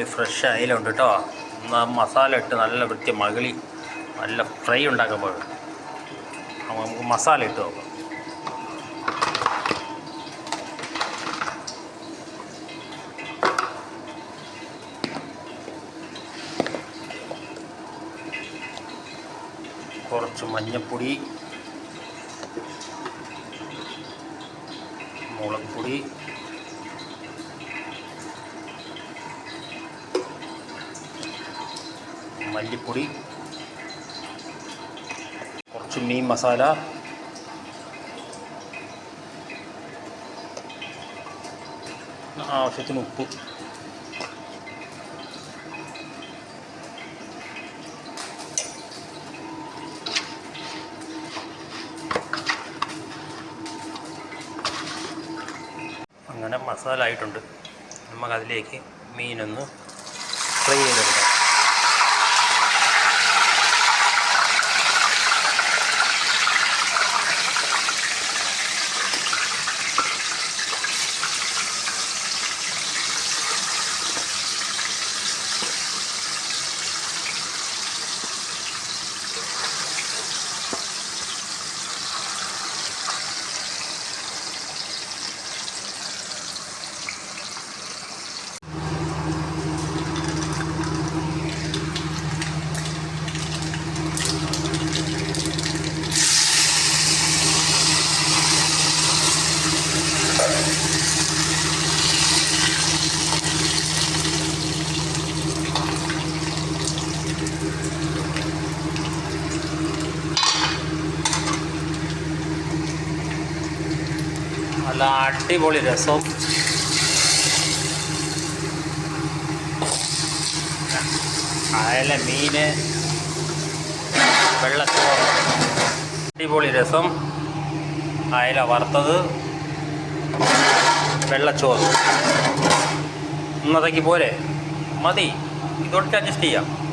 അടിപൊളി ഫ്രഷ് അയിലുണ്ട് കേട്ടോ. മസാല ഇട്ട് നല്ല വൃത്തി മകളി നല്ല ഫ്രൈ ഉണ്ടാക്കാൻ പോകും അപ്പോൾ നമുക്ക് മസാല ഇട്ട് നോക്കാം. കുറച്ച് മഞ്ഞപ്പൊടി മുളക് പൊടി മല്ലിപ്പൊടി കുറച്ച് മീൻ മസാല ആവശ്യത്തിന് ഉപ്പ്. അങ്ങനെ മസാല ആയിട്ടുണ്ട്. നമുക്കതിലേക്ക് മീനൊന്ന് ഫ്രൈ ചെയ്തെടുക്കാം. നല്ല അടിപൊളി രസം. അയല മീന് വെള്ളച്ചോറ്. അടിപൊളി രസം. അയല വറുത്തത് വെള്ളച്ചോറ്. ഇന്നത്തേക്ക് പോരെ? മതി. ഇതോട്ട് അഡ്ജസ്റ്റ് ചെയ്യാം.